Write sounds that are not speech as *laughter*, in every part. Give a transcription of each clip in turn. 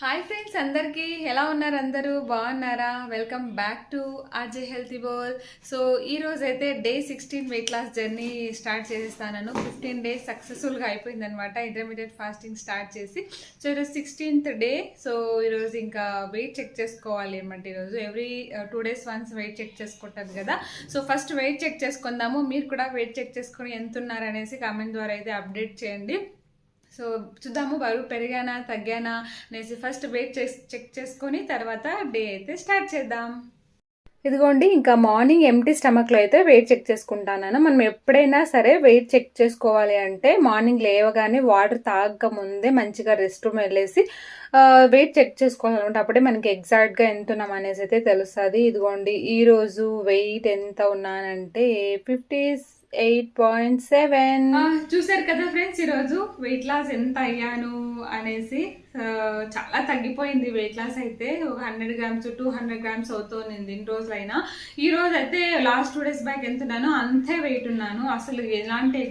Hi friends అందరికీ ఎలా ఉన్నారు అందరూ? బాగున్నారా? Welcome back to RJ healthy Bol so ఈరోజు అయితే day sixteen weight loss journey start చేసేస్తాను ఫిఫ్టీన్ డేస్ సక్సెస్ఫుల్గా అయిపోయింది అనమాట ఇంటర్మీడియట్ ఫాస్టింగ్ స్టార్ట్ చేసి సో ఈరోజు సిక్స్టీన్త్ డే సో ఈరోజు ఇంకా వెయిట్ చెక్ చేసుకోవాలి ఏమంటే ఈరోజు every two days once weight check చేసుకుంటాను కదా. సో ఫస్ట్ వెయిట్ చెక్ చేసుకుందాము. మీరు కూడా వెయిట్ చెక్ చేసుకుని ఎంత ఉన్నారనేసి కామెంట్ ద్వారా అయితే అప్డేట్ చేయండి. సో చూద్దాము బరువు పెరిగానా తగ్గానా అనేసి ఫస్ట్ వెయిట్ చేసి చెక్ చేసుకొని తర్వాత డే అయితే స్టార్ట్ చేద్దాం. ఇదిగోండి ఇంకా మార్నింగ్ ఎంటీ స్టమక్లో అయితే వెయిట్ చెక్ చేసుకుంటాను మనం ఎప్పుడైనా సరే వెయిట్ చెక్ చేసుకోవాలి అంటే మార్నింగ్ లేవగానే వాటర్ తాగక ముందే మంచిగా రెస్ట్ రూమ్ వెళ్ళేసి వెయిట్ చెక్ చేసుకోవాలన్నమాట అప్పుడే మనకి ఎగ్జాక్ట్గా ఎంత ఉన్నాం అనేసి అయితే తెలుస్తుంది. ఇదిగోండి ఈరోజు వెయిట్ ఎంత ఉన్నానంటే ఫిఫ్టీ ఎయిట్ పాయింట్ సెవెన్. చూసారు కదా ఫ్రెండ్స్ ఈరోజు వెయిట్ లాస్ ఎంత అయ్యాను అనేసి. చాలా తగ్గిపోయింది వెయిట్ లాస్ అయితే. ఒక hundred grams two hundred grams అవుతుంది ఇన్ని రోజులైనా. ఈ రోజు అయితే లాస్ట్ టూ డేస్ బ్యాక్ ఎంత ఉన్నానో అంతే వెయిట్ ఉన్నాను. అసలు ఎలాంటి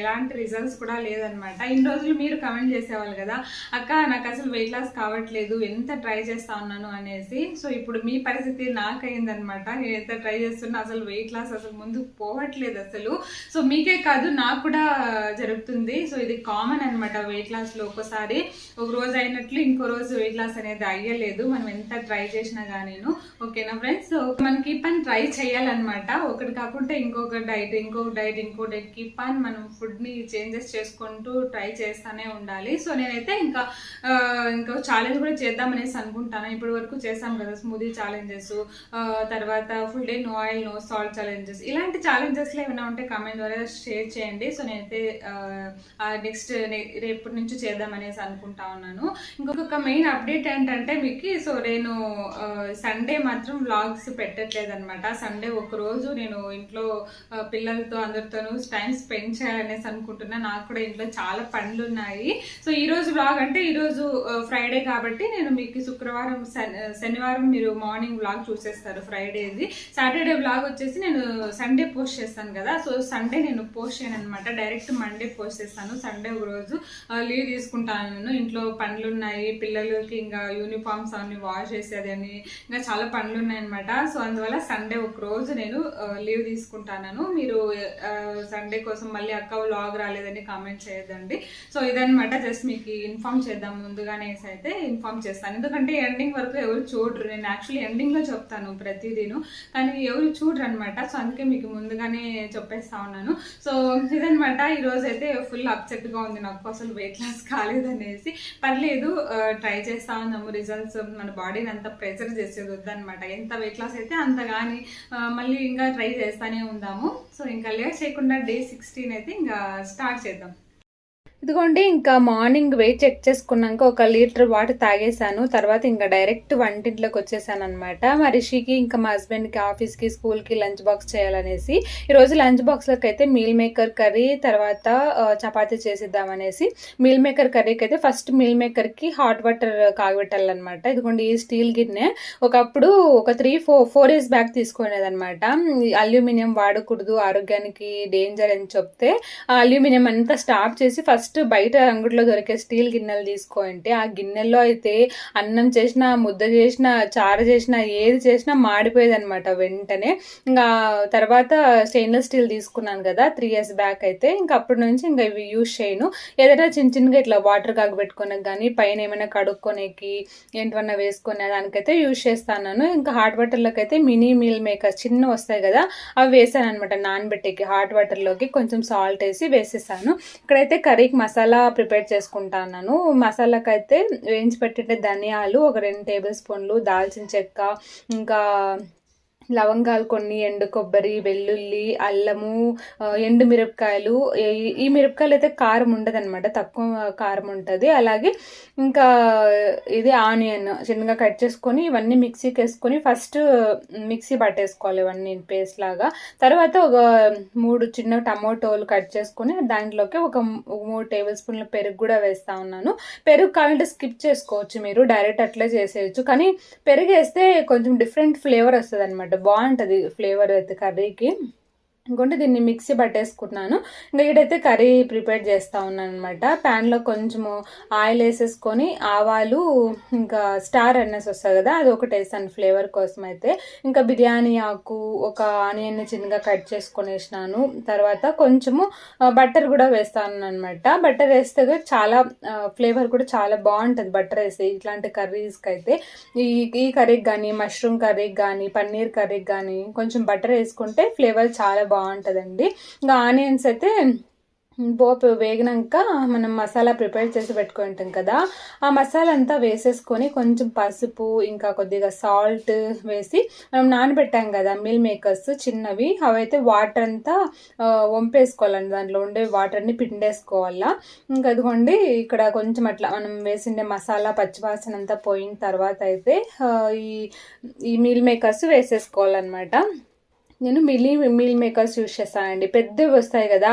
ఎలాంటి రిజల్ట్స్ కూడా లేదనమాట ఇన్ని రోజులు మీరు కమెంట్ చేసేవాళ్ళు కదా అక్క నాకు అసలు వెయిట్ లాస్ కావట్లేదు ఎంత ట్రై చేస్తా ఉన్నాను? అనేసి. సో ఇప్పుడు మీ పరిస్థితి నాకైందనమాట నేను ఎంత ట్రై చేస్తున్నా అసలు వెయిట్ లాస్ అసలు ముందుకు పోవట్లేదు అసలు. సో మీకే కాదు నాకు కూడా జరుగుతుంది. సో ఇది కామన్ అనమాట వెయిట్ లాస్లో ఒక్కోసారి. ఒక రోజు అయినట్లు ఇంకో రోజు వెయిట్ లాస్ అనేది అయ్యలేదు. మనం ఎంత ట్రై చేసినా గానీను. ఓకేనా ఫ్రెండ్స్ సో మనకి పని ట్రై చేయాలన్నమాట. ఒకటి కాకుండా ఇంకొక డైట్ ఇంకొక డైట్ ఇంకో డైట్ కీప్ అని మనం ఫుడ్ని చేంజెస్ చేసుకుంటూ ట్రై చేస్తూనే ఉండాలి. సో నేనైతే ఇంకా ఇంకా ఛాలెంజ్ కూడా చేద్దామనేసి అనుకుంటాను. ఇప్పటి వరకు చేసాం కదా స్మూదీ ఛాలెంజెస్ తర్వాత full day no oil no salt challenges ఇలాంటి ఛాలెంజెస్లో ఏమైనా ఉంటే కామెంట్ ద్వారా షేర్ చేయండి. సో నేనైతే నెక్స్ట్ రేపటి నుంచి చేద్దామనేసి అనుకుంటా ఉన్నాను. ఇంకొక మెయిన్ అప్డేట్ ఏంటంటే మీకు సో నేను సండే మాత్రం వ్లాగ్స్ పెట్టట్లేదు అనమాట సండే ఒక రోజు నేను ఇంట్లో పిల్లలతో అందరితోనూ టైం స్పెండ్ చేయాలనేసి అనుకుంటున్నా. నాకు కూడా ఇంట్లో చాలా పనులు ఉన్నాయి సో ఈ రోజు వ్లాగ్ అంటే ఈరోజు ఫ్రైడే కాబట్టి నేను మీకు శుక్రవారం శనివారం మీరు మార్నింగ్ వ్లాగ్ చూసేస్తారు ఫ్రైడేది సాటర్డే వ్లాగ్ వచ్చేసి నేను సండే పోస్ట్ చేస్తాను కదా. సో సండే నేను పోస్ట్ చేయను అనమాట డైరెక్ట్ మండే పోస్ట్ చేస్తాను. సండే ఒక రోజు లీవ్ తీసుకుంటాను నేను. ఇంట్లో పనులు ఉన్నాయి పిల్లలకి ఇంకా యూనిఫామ్స్ అవన్నీ వాష్ చేసేది అని ఇంకా చాలా పనులు ఉన్నాయి అనమాట సో అందువల్ల సండే ఒక రోజు నేను లీవ్ తీసుకుంటాను మీరు సండే కోసం మళ్ళీ అక్క వ్లాగ్ రాలేదని కామెంట్ చేయొద్దండి. సో ఇదనమాట జస్ట్ మీకు ఇన్ఫామ్ చేద్దాం ముందుగానే అయితే ఇన్ఫామ్ చేస్తాను. ఎందుకంటే ఎండింగ్ వరకు ఎవరు చూడరు. నేను యాక్చువల్లీ ఎండింగ్లో చెప్తాను ప్రతిదీను. కానీ ఎవరు చూడరు అనమాట సో అందుకే మీకు ముందుగానే చెప్పేస్తా ఉన్నాను. సో ఇదనమాట ఈరోజు అయితే ఫుల్ అప్సెట్గా ఉంది నాకు. అసలు వెయిట్ లాస్ కాలేదనేసి. పర్లేదు ట్రై చేస్తా ఉన్నాము. రిజల్ట్స్ మన బాడీని అంత ప్రెజర్ చేసేది వద్దనమాట ఎంత వెయిట్ లాస్ అయితే అంత కానీ మళ్ళీ ఇంకా ట్రై చేస్తానే ఉందాము. సో ఇంకా లేట్ చేయకుండా డే సిక్స్టీన్ అయితే ఇంకా స్టార్ట్ చేద్దాం. ఇదిగోండి ఇంకా మార్నింగ్ వెయిట్ చెక్ చేసుకున్నాక ఒక లీటర్ వాటర్ తాగేశాను. తర్వాత ఇంకా డైరెక్ట్ వంటింట్లోకి వచ్చేసాను అనమాట మా రిషికి ఇంకా మా హస్బెండ్కి ఆఫీస్కి స్కూల్కి లంచ్ బాక్స్ చేయాలనేసి ఈరోజు లంచ్ బాక్స్లోకి అయితే మీల్ మేకర్ కర్రీ తర్వాత చపాతీ చేసిద్దామనేసి మీల్ మేకర్ కర్రీకి అయితే ఫస్ట్ మీల్ మేకర్కి హాట్ వాటర్ కాగబెట్టాలన్నమాట. ఇదిగోండి ఈ స్టీల్ గిన్నె ఒకప్పుడు ఒక three four four years back తీసుకునేది అనమాట అల్యూమినియం వాడకూడదు ఆరోగ్యానికి డేంజర్ అని చెప్తే ఆ అల్యూమినియం అంతా స్టాప్ చేసి ఫస్ట్ ఫస్ట్ బయట అంగడిలో దొరికే స్టీల్ గిన్నెలు తీసుకోంటే ఆ గిన్నెల్లో అయితే అన్నం చేసినా ముద్ద చేసినా చారు చేసినా ఏది చేసినా మాడిపోయేది అనమాట వెంటనే. ఇంకా తర్వాత స్టెయిన్లెస్ స్టీల్ తీసుకున్నాను కదా త్రీ ఇయర్స్ బ్యాక్ అయితే. ఇంకా అప్పటి నుంచి ఇంకా ఇవి యూజ్ చేయను. ఏదైనా చిన్న చిన్నగా ఇట్లా వాటర్ కాగబెట్టుకోనకి కానీ పైన ఏమైనా కడుక్కోనేకి ఏంటన్నా వేసుకునే దానికైతే యూజ్ చేస్తాను ఇంకా హాట్ వాటర్లోకి అయితే మినీ మీల్ మేకర్ చిన్న వస్తాయి కదా అవి వేసాను అనమాట నానబెట్టేకి హాట్ వాటర్లోకి కొంచెం సాల్ట్ వేసి వేసేసాను. ఇక్కడైతే కర్రీకి మసాలా ప్రిపేర్ చేసుకుంటాను మసాలాకి అయితే వేయించి పెట్టే ధనియాలు ఒక రెండు టేబుల్ స్పూన్లు దాల్చిన చెక్క ఇంకా లవంగాలు కొన్ని ఎండు కొబ్బరి వెల్లుల్లి అల్లము ఎండు మిరపకాయలు. ఈ- ఈ మిరపకాయలు అయితే కారం ఉండదు అనమాట తక్కువ కారం ఉంటుంది. అలాగే ఇంకా ఇది ఆనియన్ చిన్నగా కట్ చేసుకొని ఇవన్నీ మిక్సీకి వేసుకొని ఫస్ట్ మిక్సీ పట్టేసుకోవాలి ఇవన్నీ పేస్ట్ లాగా. తర్వాత ఒక మూడు చిన్న టమోటోలు కట్ చేసుకొని దాంట్లోకి ఒక ఒక మూడు టేబుల్ స్పూన్ల పెరుగు కూడా వేస్తా ఉన్నాను. పెరుగు కావాలంటే స్కిప్ చేసుకోవచ్చు మీరు. డైరెక్ట్ అట్లే చేసేయచ్చు. కానీ పెరుగు వేస్తే కొంచెం డిఫరెంట్ ఫ్లేవర్ వస్తుంది అనమాట బాగుంటుంది ఫ్లేవర్ అయితే కర్రీకి. ఇంకోటి దీన్ని మిక్సీ పట్టేసుకున్నాను ఇంకా ఇక్కడైతే కర్రీ ప్రిపేర్ చేస్తూ ఉన్నాను అనమాట ప్యాన్లో కొంచెము ఆయిల్ వేసేసుకొని ఆవాలు ఇంకా స్టార్ అనేసి వస్తుంది కదా అది ఒకటి వేసాను ఫ్లేవర్ కోసం అయితే. ఇంకా బిర్యానీ ఆకు ఒక ఆనియన్ని చిన్నగా కట్ చేసుకొని వేసినాను. తర్వాత కొంచెము బట్టర్ కూడా వేస్తాను అనమాట బట్టర్ వేస్తే చాలా ఫ్లేవర్ కూడా చాలా బాగుంటుంది బట్టర్ వేస్తే ఇట్లాంటి కర్రీస్కి అయితే. ఈ ఈ కర్రీకి కానీ మష్రూమ్ కర్రీకి కానీ పన్నీర్ కర్రీకి కానీ కొంచెం బట్టర్ వేసుకుంటే ఫ్లేవర్ చాలా బాగుంటుందండి. ఇంకా ఆనియన్స్ అయితే పోపు వేగినాక మనం మసాలా ప్రిపేర్ చేసి పెట్టుకుంటాం కదా ఆ మసాలా అంతా వేసేసుకొని కొంచెం పసుపు ఇంకా కొద్దిగా సాల్ట్ వేసి మనం నానబెట్టాం కదా మిల్ మేకర్స్ చిన్నవి అవైతే వాటర్ అంతా వంపేసుకోవాలండి. దాంట్లో ఉండే వాటర్ని పిండేసుకోవాలా. ఇంకా అదిగోండి ఇక్కడ కొంచెం అట్లా మనం వేసిండే మసాలా పచ్చివాసన అంతా పోయిన తర్వాత అయితే ఈ ఈ మిల్ మేకర్స్ వేసేసుకోవాలన్నమాట. నేను మిల్లీ మీల్ మేకర్స్ యూస్ చేస్తానండి. పెద్దవి వస్తాయి కదా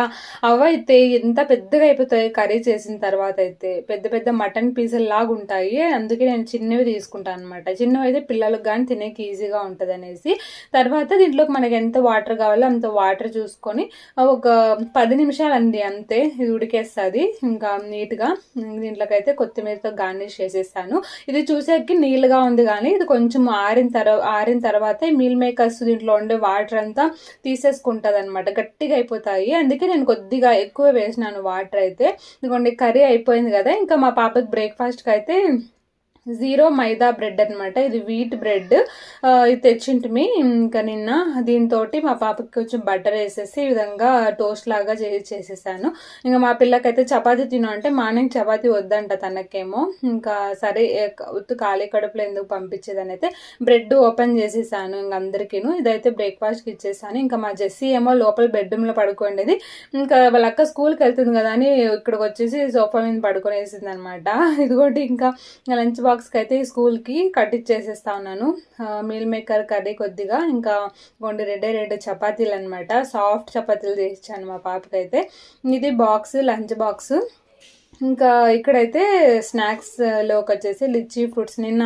అవైతే ఎంత పెద్దగా అయిపోతాయి కర్రీ చేసిన తర్వాత అయితే పెద్ద పెద్ద మటన్ పీసులు లాగా ఉంటాయి. అందుకే నేను చిన్నవి తీసుకుంటాను అనమాట చిన్నవి అయితే పిల్లలకు కానీ తినేకి ఈజీగా ఉంటుంది అనేసి. తర్వాత దీంట్లోకి మనకి ఎంత వాటర్ కావాలో అంత వాటర్ చూసుకొని ఒక పది నిమిషాలు అండి అంతే ఇది ఉడికేస్తుంది. ఇంకా నీట్గా దీంట్లోకి అయితే కొత్తిమీరతో గార్నిష్ చేసేస్తాను. ఇది చూసేకి నీళ్ళుగా ఉంది కానీ ఇది కొంచెం ఆరిన తర్వాత ఆరిన తర్వాత మీల్ మేకర్స్ దీంట్లో ఉండే వాటర్ వాటర్ అంతా తీసేసుకుంటుంది అనమాట గట్టిగా అయిపోతాయి. అందుకే నేను కొద్దిగా ఎక్కువ వేసినాను వాటర్ అయితే. ఇదిగోండి కర్రీ అయిపోయింది కదా. ఇంకా మా పాపకి బ్రేక్ఫాస్ట్కి అయితే జీరో మైదా బ్రెడ్ అనమాట ఇది వీట్ బ్రెడ్. ఇది తెచ్చింటిమి ఇంకా నిన్న దీంతో మా పాపకి కొంచెం బటర్ వేసేసి ఈ విధంగా టోస్ట్ లాగా చేసేసాను. ఇంకా మా పిల్లకైతే చపాతీ తిను అంటే మార్నింగ్ చపాతీ వద్దంట తనకేమో. ఇంకా సరే ఉత్తు ఖాళీ కడుపులో ఎందుకు పంపించేదని అయితే బ్రెడ్ ఓపెన్ చేసేసాను ఇంక అందరికీను. ఇదైతే బ్రేక్ఫాస్ట్కి ఇచ్చేసాను. ఇంకా మా జెస్సీ ఏమో లోపల బెడ్రూమ్లో పడుకోండేది. ఇంకా వాళ్ళ అక్క స్కూల్కి వెళ్తుంది కదా అని ఇక్కడికి వచ్చేసి సోఫా మీద పడుకునేసింది అనమాట *laughs* ఇదిగోటి ఇంకా లంచ్ బాక్స్ బాక్స్కి అయితే స్కూల్కి కట్టించేసేస్తా ఉన్నాను. మీల్ మేకర్ కర్రీ కొద్దిగా ఇంకా కొన్ని రెడ్డే రెడ్ చపాతీలు అనమాట సాఫ్ట్ చపాతీలు చేయించాను మా పాపకైతే. ఇది బాక్స్ లంచ్ బాక్స్ ఇంకా ఇక్కడైతే స్నాక్స్లోకి వచ్చేసి లిచ్చి ఫ్రూట్స్. నిన్న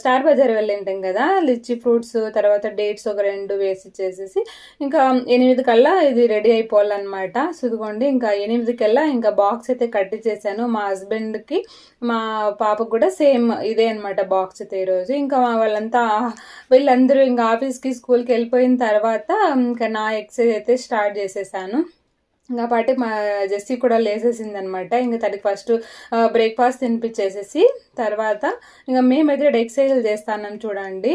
స్టార్ బజార్ వెళ్ళింటాం కదా లిచ్చి ఫ్రూట్స్ తర్వాత డేట్స్ ఒక రెండు వేసి చేసేసి ఇంకా ఎనిమిది కల్లా ఇది రెడీ అయిపోవాలన్నమాట. సుదుకోండి ఇంకా ఎనిమిది కల్లా ఇంకా బాక్స్ అయితే కట్టి చేశాను. మా హస్బెండ్కి మా పాపకు కూడా సేమ్ ఇదే అనమాట బాక్స్ అయితే ఈరోజు ఇంకా వాళ్ళంతా వీళ్ళందరూ ఇంకా ఆఫీస్కి స్కూల్కి వెళ్ళిపోయిన తర్వాత ఇంకా నా ఎక్సైజ్ అయితే స్టార్ట్ చేసేసాను. ఇంకా పాటి మా జెస్సీ కూడా లేసేసింది అనమాట ఇంకా తనకి ఫస్ట్ బ్రేక్ఫాస్ట్ తినిపించేసేసి తర్వాత ఇంకా మేమైతే ఎక్సైజ్ చేస్తానం చూడండి.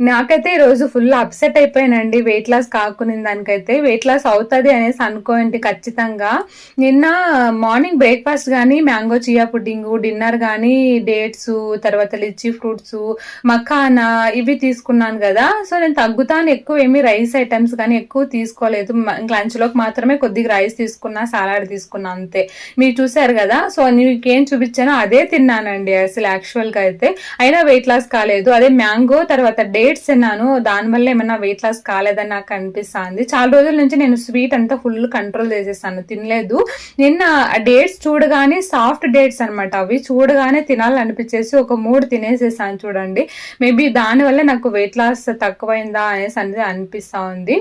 నాకైతే ఈరోజు ఫుల్ అప్సెట్ అయిపోయానండి. వెయిట్ లాస్ కాకునే దానికైతే. వెయిట్ లాస్ అవుతుంది అనేసి అనుకోండి ఖచ్చితంగా. నిన్న మార్నింగ్ బ్రేక్ఫాస్ట్ కానీ మ్యాంగో చియా పుడ్డింగ్ డిన్నర్ కానీ డేట్స్ తర్వాత లిచ్చి ఫ్రూట్స్ మఖానా ఇవి తీసుకున్నాను కదా. సో నేను తగ్గుతాను ఎక్కువ ఏమి రైస్ ఐటమ్స్ కానీ ఎక్కువ తీసుకోలేదు. లంచ్లోకి మాత్రమే కొద్దిగా రైస్ తీసుకున్నా సలాడ్ తీసుకున్నా అంతే. మీరు చూసారు కదా. సో నీకేం చూపించానో అదే తిన్నానండి అసలు యాక్చువల్గా అయితే. అయినా వెయిట్ లాస్ కాలేదు. అదే మ్యాంగో తర్వాత డే డేట్స్ తిన్నాను. దానివల్ల ఏమన్నా వెయిట్ లాస్ కాలేదని నాకు అనిపిస్తుంది. చాలా రోజుల నుంచి నేను స్వీట్ అంతా ఫుల్ కంట్రోల్ చేసేసాను తినలేదు. నిన్న డేట్స్ చూడగానే సాఫ్ట్ డేట్స్ అనమాట అవి. చూడగానే తినాలనిపించేసి ఒక మూడు తినేసేసాను చూడండి. మేబీ దానివల్ల నాకు వెయిట్ లాస్ తక్కువైందా అనేసి అనేది అనిపిస్తూ ఉంది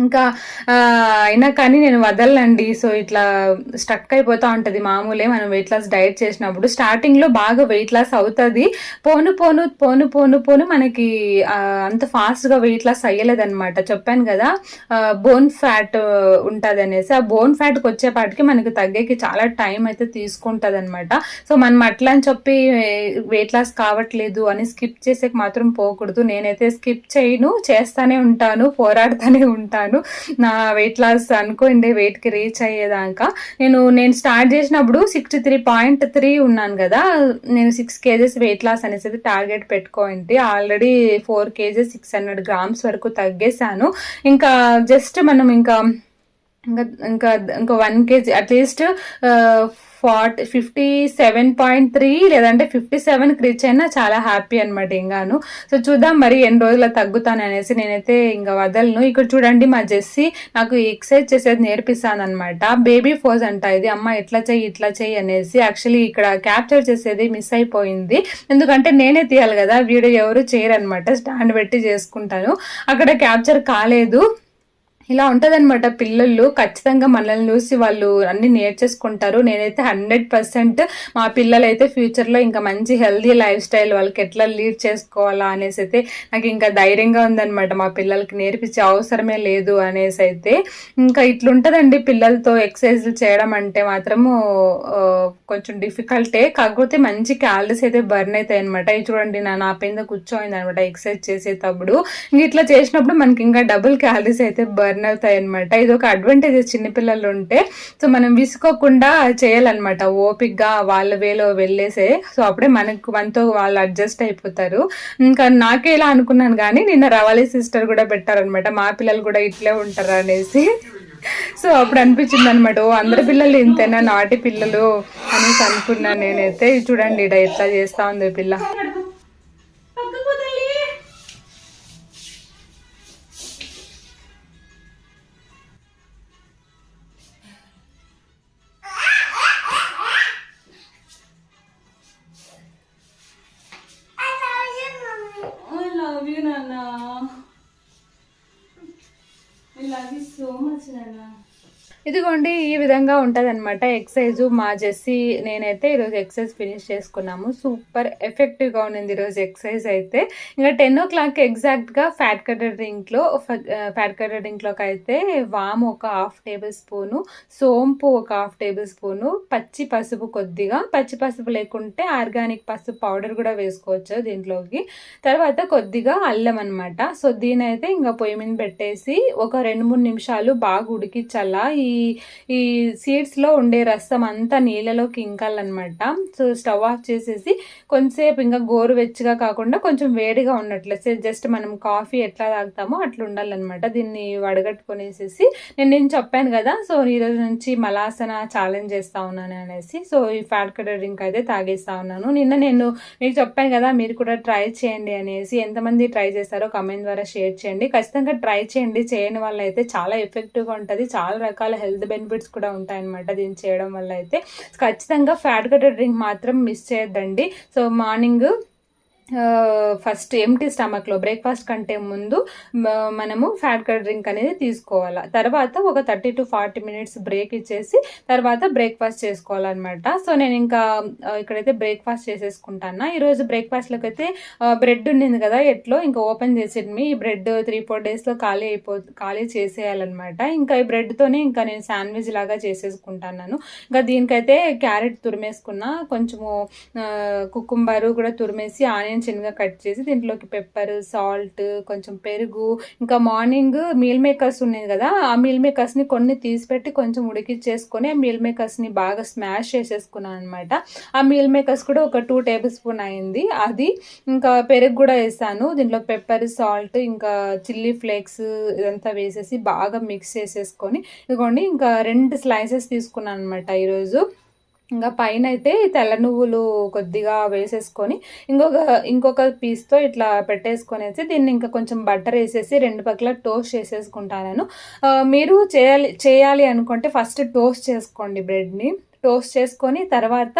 ఇంకా అయినా కానీ నేను వదలండి సో ఇట్లా స్టక్ అయిపోతూ ఉంటుంది మామూలే. మనం వెయిట్ లాస్ డైట్ చేసినప్పుడు స్టార్టింగ్లో బాగా వెయిట్ లాస్ అవుతుంది. పోను పోను పోను పోను పోను మనకి అంత ఫాస్ట్గా వెయిట్ లాస్ అయ్యలేదన్నమాట. చెప్పాను కదా బోన్ ఫ్యాట్ ఉంటుంది అనేసి ఆ బోన్ ఫ్యాట్కి వచ్చేపాటికి మనకి తగ్గేకి చాలా టైం అయితే తీసుకుంటుంది అనమాట సో మనం అట్లా అని చెప్పి వెయిట్ లాస్ కావట్లేదు అని స్కిప్ చేసేకి మాత్రం పోకూడదు. నేనైతే స్కిప్ చేయను చేస్తానే ఉంటాను పోరాడుతూనే ఉంటాను. చేశాను నా వెయిట్ లాస్ అనుకోండి వెయిట్కి రీచ్ అయ్యేదాకా. నేను నేను స్టార్ట్ చేసినప్పుడు సిక్స్టీ త్రీ పాయింట్ త్రీ ఉన్నాను కదా నేను సిక్స్ కేజెస్ వెయిట్ లాస్ అనేసి టార్గెట్ పెట్టుకోండి. Already four KGs six hundred grams వరకు తగ్గేశాను. ఇంకా జస్ట్ మనం ఇంకా ఇంకా ఇంకా ఇంకా one KG at least forty fifty seven point three లేదంటే ఫిఫ్టీ సెవెన్ రీచ్ అయినా చాలా హ్యాపీ అనమాట ఇంకాను సో చూద్దాం మరి ఎన్ని రోజులు తగ్గుతాను అనేసి నేనైతే ఇంకా వదలను. ఇక్కడ చూడండి మా జెస్సీ నాకు ఎక్సర్సైజ్ చేసేది నేర్పిస్తాను అనమాట బేబీ ఫోజ్ అంట ఇది. అమ్మ ఇట్లా చెయ్యి ఇట్లా చెయ్యి అనేసి యాక్చువల్లీ ఇక్కడ క్యాప్చర్ చేసేది మిస్ అయిపోయింది. ఎందుకంటే నేనే తీయాలి కదా వీడియో ఎవరు చేయరనమాట స్టాండ్ పెట్టి చేసుకుంటాను. అక్కడ క్యాప్చర్ కాలేదు. ఇలా ఉంటదన్నమాట. పిల్లలు ఖచ్చితంగా మనల్ని చూసి వాళ్ళు అన్ని నేర్చేసుకుంటారు. నేనైతే హండ్రెడ్ పర్సెంట్ మా పిల్లలు అయితే ఫ్యూచర్లో ఇంకా మంచి హెల్దీ లైఫ్ స్టైల్ వాళ్ళకి ఎట్లా లీడ్ చేసుకోవాలా అనేసి అయితే నాకు ఇంకా ధైర్యంగా ఉందన్నమాట. మా పిల్లలకి నేర్పించే అవసరమే లేదు అనేసి అయితే. ఇంకా ఇట్లుంటదండి పిల్లలతో ఎక్సర్సైజ్లు చేయడం అంటే మాత్రము కొంచెం డిఫికల్టే. కాకపోతే మంచి క్యాలరీస్ అయితే బర్న్ అవుతాయి అనమాట ఇది చూడండి నా నా పైన కూర్చోయింది అనమాట ఎక్సర్సైజ్ చేసేటప్పుడు. ఇంక ఇట్లా చేసినప్పుడు మనకి ఇంకా డబుల్ క్యాలరీస్ అయితే బర్న్ బర్న్ అవుతాయి అనమాట ఇది ఒక అడ్వాంటేజ్ చిన్నపిల్లలు ఉంటే సో మనం విసుకోకుండా చేయాలన్నమాట. ఓపిక్గా వాళ్ళ వేలో వెళ్ళేసే సో అప్పుడే మనకు మనతో వాళ్ళు అడ్జస్ట్ అయిపోతారు. ఇంకా నాకే ఇలా అనుకున్నాను కానీ నిన్న రవాలి సిస్టర్ కూడా పెట్టారనమాట మా పిల్లలు కూడా ఇట్లే ఉంటారు అనేసి. సో అప్పుడు అనిపించింది అనమాట ఓ అందరి పిల్లలు ఇంతేనా? నాటి పిల్లలు అనేసి అనుకున్నాను నేనైతే. చూడండి ఇడ ఎట్లా చేస్తా ఉంది పిల్ల. I love you so much, Nana. ఇదిగోండి ఈ విధంగా ఉంటుందన్నమాట ఎక్సైజ్. మా జెస్సీ నేనైతే ఈరోజు ఎక్సైజ్ ఫినిష్ చేసుకున్నాము. సూపర్ ఎఫెక్టివ్గా ఉన్నింది ఈరోజు ఎక్సైజ్ అయితే. ఇంకా టెన్ ఓ క్లాక్ ఎగ్జాక్ట్గా ఫ్యాట్ కటర్ డ్రింక్లో ఫ్యాట్ కటర్ డ్రింక్లోకి అయితే వాము ఒక హాఫ్ టేబుల్ స్పూను సోంపు ఒక హాఫ్ టేబుల్ స్పూను పచ్చి పసుపు కొద్దిగా. పచ్చి పసుపు లేకుంటే ఆర్గానిక్ పసుపు పౌడర్ కూడా వేసుకోవచ్చు దీంట్లోకి. తర్వాత కొద్దిగా అల్లం అనమాట సో దీని అయితే ఇంకా పొయ్యి మీద పెట్టేసి ఒక రెండు మూడు నిమిషాలు బాగా ఉడికించాలా. ఈ ఈ సీడ్స్లో ఉండే రసం అంతా నీళ్ళలోకి ఇంకాలన్నమాట. సో స్టవ్ ఆఫ్ చేసేసి కొంతసేపు ఇంకా గోరువెచ్చగా కాకుండా కొంచెం వేడిగా ఉన్నట్లే జస్ట్ మనం కాఫీ ఎట్లా తాగుతామో అట్లా ఉండాలన్నమాట. దీన్ని వడగట్టుకునేసేసి నేను నేను చెప్పాను కదా సో ఈరోజు నుంచి మలాసన ఛాలెంజ్ చేస్తా ఉన్నాను అనేసి సో ఈ ఫ్యాట్ కటర్ డ్రింక్ అయితే తాగేస్తా ఉన్నాను. నిన్న నేను మీకు చెప్పాను కదా మీరు కూడా ట్రై చేయండి అనేసి ఎంతమంది ట్రై చేస్తారో కమెంట్ ద్వారా షేర్ చేయండి. ఖచ్చితంగా ట్రై చేయండి. చేయని వల్ల అయితే చాలా ఎఫెక్టివ్గా ఉంటుంది. చాలా రకాల హెల్త్ బెనిఫిట్స్ కూడా ఉంటాయన్నమాట దీన్ని చేయడం వల్ల అయితే. ఖచ్చితంగా ఫ్యాట్ కటర్ డ్రింక్ మాత్రం మిస్ చేయొద్దండి. సో మార్నింగ్ ఫస్ట్ ఎంటీ స్టమక్లో బ్రేక్ఫాస్ట్ కంటే ముందు మనము ఫ్యాట్ కట్ డ్రింక్ అనేది తీసుకోవాలి. తర్వాత ఒక thirty to forty minutes break ఇచ్చేసి తర్వాత బ్రేక్ఫాస్ట్ చేసుకోవాలన్నమాట. సో నేను ఇంకా ఇక్కడైతే బ్రేక్ఫాస్ట్ చేసేసుకుంటాను ఈరోజు బ్రేక్ఫాస్ట్లోకి అయితే బ్రెడ్ ఉండింది కదా ఎట్లో ఇంకా ఓపెన్ చేసేటమి ఈ బ్రెడ్ త్రీ ఫోర్ డేస్లో ఖాళీ అయిపో ఖాళీ చేసేయాలన్నమాట. ఇంకా ఈ బ్రెడ్తోనే ఇంకా నేను శాండ్విచ్ లాగా చేసేసుకుంటాను ఇంకా దీనికైతే క్యారెట్ తురిమేసుకున్న. కొంచెము కుకుంబరు కూడా తురిమేసి ఆనియన్ చిన్నగా కట్ చేసి దీంట్లోకి పెప్పర్ సాల్ట్ కొంచెం పెరుగు ఇంకా మార్నింగ్ మీల్ మేకర్స్ ఉన్నాయి కదా ఆ మీల్ మేకర్స్ని కొన్ని తీసిపెట్టి కొంచెం ఉడికిచ్చేసుకొని ఆ మీల్ మేకర్స్ని బాగా స్మాష్ చేసేసుకున్నాను అనమాట ఆ మీల్ మేకర్స్ కూడా ఒక టూ టేబుల్ స్పూన్ అయింది. అది ఇంకా పెరుగు కూడా వేసాను. దీంట్లో పెప్పర్ సాల్ట్ ఇంకా చిల్లీ ఫ్లేక్స్ ఇదంతా వేసేసి బాగా మిక్స్ చేసేసుకొని ఇదిగోండి ఇంకా రెండు స్లైసెస్ తీసుకున్నాను అనమాట ఈరోజు. ఇంకా పైన అయితే తెల్ల నువ్వులు కొద్దిగా వేసేసుకొని ఇంకొక ఇంకొక పీస్తో ఇట్లా పెట్టేసుకొనేసి దీన్ని ఇంకా కొంచెం బట్టర్ వేసేసి రెండు పక్కల టోస్ట్ చేసేసుకుంటాను మీరు చేయాలి చేయాలి అనుకుంటే ఫస్ట్ టోస్ట్ చేసుకోండి బ్రెడ్ని టోస్ట్ చేసుకొని తర్వాత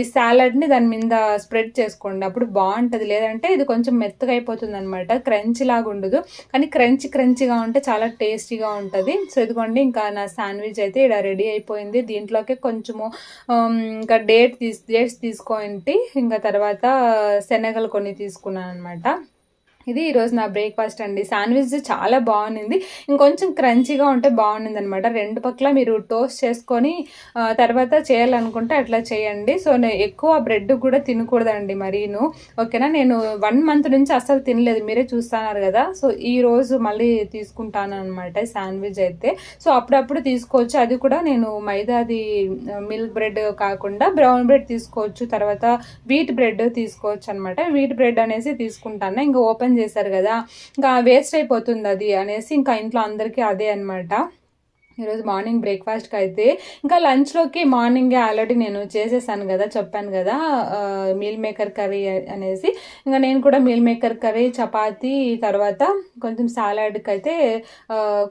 ఈ సాలడ్ని దాని మీద స్ప్రెడ్ చేసుకోండి. అప్పుడు బాగుంటుంది. లేదంటే ఇది కొంచెం మెత్తగా అయిపోతుంది అనమాట క్రంచ్ లాగా ఉండదు. కానీ క్రంచ్ క్రంచిగా ఉంటే చాలా టేస్టీగా ఉంటుంది. సో ఇదిగోండి ఇంకా నా శాండ్విచ్ అయితే ఇక్కడ రెడీ అయిపోయింది. దీంట్లోకి కొంచెము ఇంకా డేట్ తీసు డేట్స్ తీసుకోండి ఇంకా తర్వాత శనగలు కొన్ని తీసుకున్నాను అనమాట ఇది ఈరోజు నా బ్రేక్ఫాస్ట్ అండి. శాండ్విచ్ చాలా బాగుంది ఇంకొంచెం క్రంచీగా ఉంటే బాగుంది అనమాట రెండు పక్కల మీరు టోస్ట్ చేసుకొని తర్వాత చేయాలనుకుంటే అట్లా చేయండి. సో ఎక్కువ బ్రెడ్ కూడా తినకూడదండి మరీను. ఓకేనా? నేను వన్ మంత్ నుంచి అసలు తినలేదు. మీరే చూస్తున్నారు కదా? సో ఈ రోజు మళ్ళీ తీసుకుంటాను అనమాట శాండ్విచ్ అయితే. సో అప్పుడప్పుడు తీసుకోవచ్చు. అది కూడా నేను మైదాది మిల్క్ బ్రెడ్ కాకుండా బ్రౌన్ బ్రెడ్ తీసుకోవచ్చు. తర్వాత వీట్ బ్రెడ్ తీసుకోవచ్చు అనమాట వీట్ బ్రెడ్ అనేసి తీసుకుంటాను. ఇంకా ఓపెన్ ఓపెన్ చేశారు కదా ఇంకా వేస్ట్ అయిపోతుంది అది అనేసి ఇంకా ఇంట్లో అందరికీ అదే అనమాట ఈరోజు మార్నింగ్ బ్రేక్ఫాస్ట్కి అయితే ఇంకా లంచ్లోకి మార్నింగే ఆల్రెడీ నేను చేసేసాను కదా చెప్పాను కదా మీల్ మేకర్ కర్రీ అనేసి. ఇంకా నేను కూడా మీల్ మేకర్ కర్రీ చపాతి తర్వాత కొంచెం సాలాడ్కి అయితే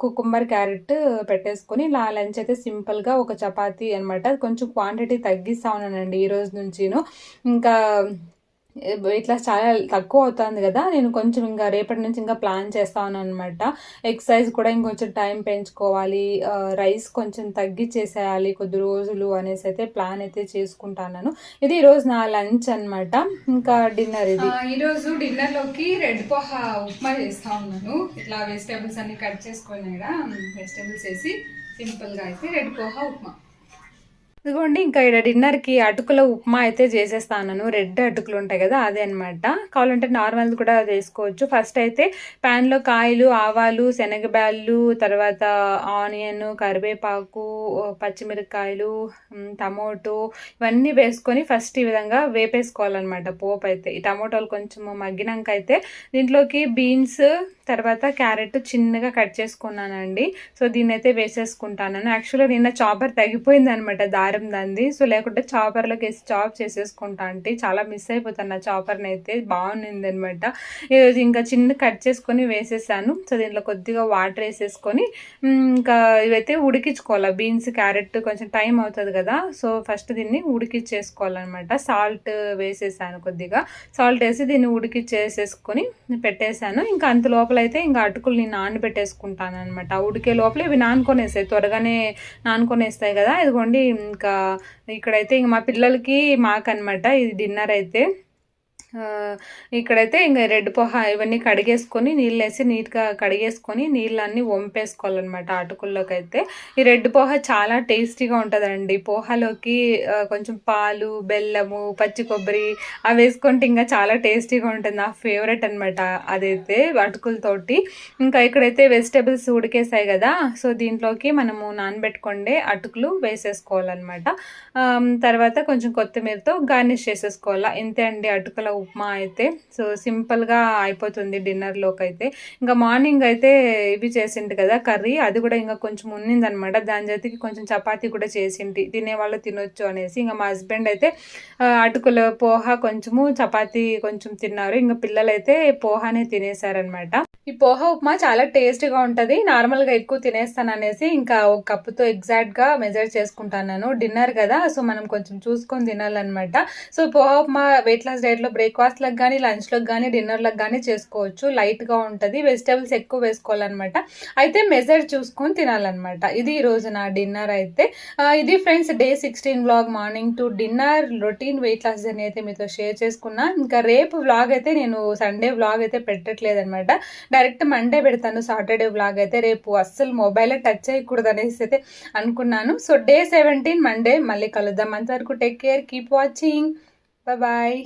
కుకుంబర్ క్యారెట్ పెట్టేసుకొని నా లంచ్ అయితే సింపుల్గా ఒక చపాతి అనమాట కొంచెం క్వాంటిటీ తగ్గిస్తా ఉన్నానండి ఈరోజు రోజు నుంచిను. ఇంకా ఇట్లా చాలా తక్కువ అవుతుంది కదా నేను కొంచెం ఇంకా రేపటి నుంచి ఇంకా ప్లాన్ చేస్తాను అనమాట ఎక్సర్సైజ్ కూడా ఇంకొంచెం టైం పెంచుకోవాలి. రైస్ కొంచెం తగ్గిచ్చేసేయాలి కొద్ది రోజులు అనేసి అయితే ప్లాన్ అయితే చేసుకుంటాను ఇది ఈరోజు నా లంచ్ అన్నమాట. ఇంకా డిన్నర్ ఇది. ఈరోజు డిన్నర్లోకి రెడ్ పోహా ఉప్మా చేస్తా ఉన్నాను. ఇట్లా వెజిటేబుల్స్ అన్ని కట్ చేసుకొని వెజిటేబుల్స్ వేసి సింపుల్గా అయితే రెడ్ పోహా ఉప్మా. ఇదిగోండి ఇంకా ఇక్కడ డిన్నర్కి అటుకుల ఉప్మా అయితే చేసేస్తాను రెడ్ అటుకులు ఉంటాయి కదా అదే అనమాట కావాలంటే నార్మల్ కూడా చేసుకోవచ్చు. ఫస్ట్ అయితే ప్యాన్లో కాయలు ఆవాలు శనగబ్యాళ్ళు తర్వాత ఆనియన్ కరివేపాకు పచ్చిమిరపకాయలు టమోటో ఇవన్నీ వేసుకొని ఫస్ట్ ఈ విధంగా వేపేసుకోవాలన్నమాట పోపు అయితే. ఈ టమోటాలు కొంచెం మగ్గినాక అయితే దీంట్లోకి బీన్స్ తర్వాత క్యారెట్ చిన్నగా కట్ చేసుకున్నానండి. సో దీన్ని అయితే వేసేసుకుంటాను యాక్చువల్గా నిన్న చాపర్ తగ్గిపోయింది అనమాట దాన్ని సో లేకుంటే చాపర్లోకి వేసి చాప్ చేసేసుకుంటా అంటే చాలా మిస్ అయిపోతాను నా చాపర్ని అయితే బాగుంది అనమాట ఇంకా చిన్న కట్ చేసుకొని వేసేసాను. సో దీంట్లో కొద్దిగా వాటర్ వేసేసుకొని ఇంకా ఇవైతే ఉడికించుకోవాలి. బీన్స్ క్యారెట్ కొంచెం టైం అవుతుంది కదా. సో ఫస్ట్ దీన్ని ఉడికిచ్చేసుకోవాలన్నమాట సాల్ట్ వేసేసాను కొద్దిగా. సాల్ట్ వేసి దీన్ని ఉడికిచ్చేసేసుకొని పెట్టేశాను. ఇంకా అంత లోపల అయితే ఇంకా అటుకుల్ని నానబెట్టేసుకుంటాను అనమాట ఉడికే లోపల ఇవి నానుకొనేస్తాయి. త్వరగానే నానుకొనేస్తాయి కదా. ఇదిగోండి ఇంకా ఇక్కడైతే ఇంక మా పిల్లలకి మాకనమాట ఇది డిన్నర్ అయితే. ఇక్కడైతే ఇంకా రెడ్ పోహా ఇవన్నీ కడిగేసుకొని నీళ్ళు వేసి నీట్గా కడిగేసుకొని నీళ్ళన్నీ వంపేసుకోవాలన్నమాట అటుకుల్లోకి అయితే ఈ రెడ్ పోహ చాలా టేస్టీగా ఉంటుందండి. పోహాలోకి కొంచెం పాలు బెల్లము పచ్చి కొబ్బరి అవి వేసుకుంటే ఇంకా చాలా టేస్టీగా ఉంటుంది. నా ఫేవరెట్ అనమాట అదైతే అటుకులతోటి ఇంకా ఇక్కడైతే వెజిటేబుల్స్ ఉడికేసాయి కదా సో దీంట్లోకి మనము నానబెట్టుకుండే అటుకులు వేసేసుకోవాలన్నమాట. తర్వాత కొంచెం కొత్తిమీరతో గార్నిష్ చేసేసుకోవాలా. ఇంతే అండి అటుకుల ఉప్మా అయితే. సో సింపుల్గా అయిపోతుంది డిన్నర్లోకి అయితే ఇంకా మార్నింగ్ అయితే ఇవి చేసిండు కదా కర్రీ. అది కూడా ఇంకా కొంచెం ఉన్నిందనమాట. దాని జతికి కొంచెం చపాతీ కూడా చేసింటి. తినేవాళ్ళు తినొచ్చు అనేసి. ఇంకా మా హస్బెండ్ అయితే అటుకులు అటుకుల పోహా కొంచెము చపాతీ కొంచెం తిన్నారు. ఇంకా పిల్లలైతే పోహానే తినేసారనమాట. ఈ పోహా ఉప్మా చాలా టేస్టీగా ఉంటుంది. నార్మల్గా ఎక్కువ తినేస్తాను అనేసి ఇంకా ఒక కప్పుతో ఎగ్జాక్ట్గా మెజర్ చేసుకుంటాను డిన్నర్ కదా సో మనం కొంచెం చూసుకొని తినాలన్నమాట. So poha upma weight loss డైట్లో బ్రేక్ఫాస్ట్లకు కానీ లంచ్లకు కానీ డిన్నర్లకు కానీ చేసుకోవచ్చు. లైట్గా ఉంటుంది. వెజిటేబుల్స్ ఎక్కువ వేసుకోవాలన్నమాట. అయితే మెజర్ చూసుకొని తినాలన్నమాట. ఇది ఈరోజు నా డిన్నర్ అయితే. ఇది friends day sixteen vlog morning to dinner routine weight loss journey అయితే మీతో షేర్ చేసుకున్నా. ఇంకా రేపు వ్లాగ్ అయితే నేను సండే వ్లాగ్ అయితే పెట్టట్లేదు అనమాట డైరెక్ట్ మండే పెడతాను సాటర్డే వ్లాగ్ అయితే. రేపు అస్సలు మొబైల్ టచ్ చేయకూడదు అనేసి అయితే అనుకున్నాను. సో డే సెవెంటీన్ మండే మళ్ళీ కలుద్దాం. అంతవరకు take care keep watching. Bye.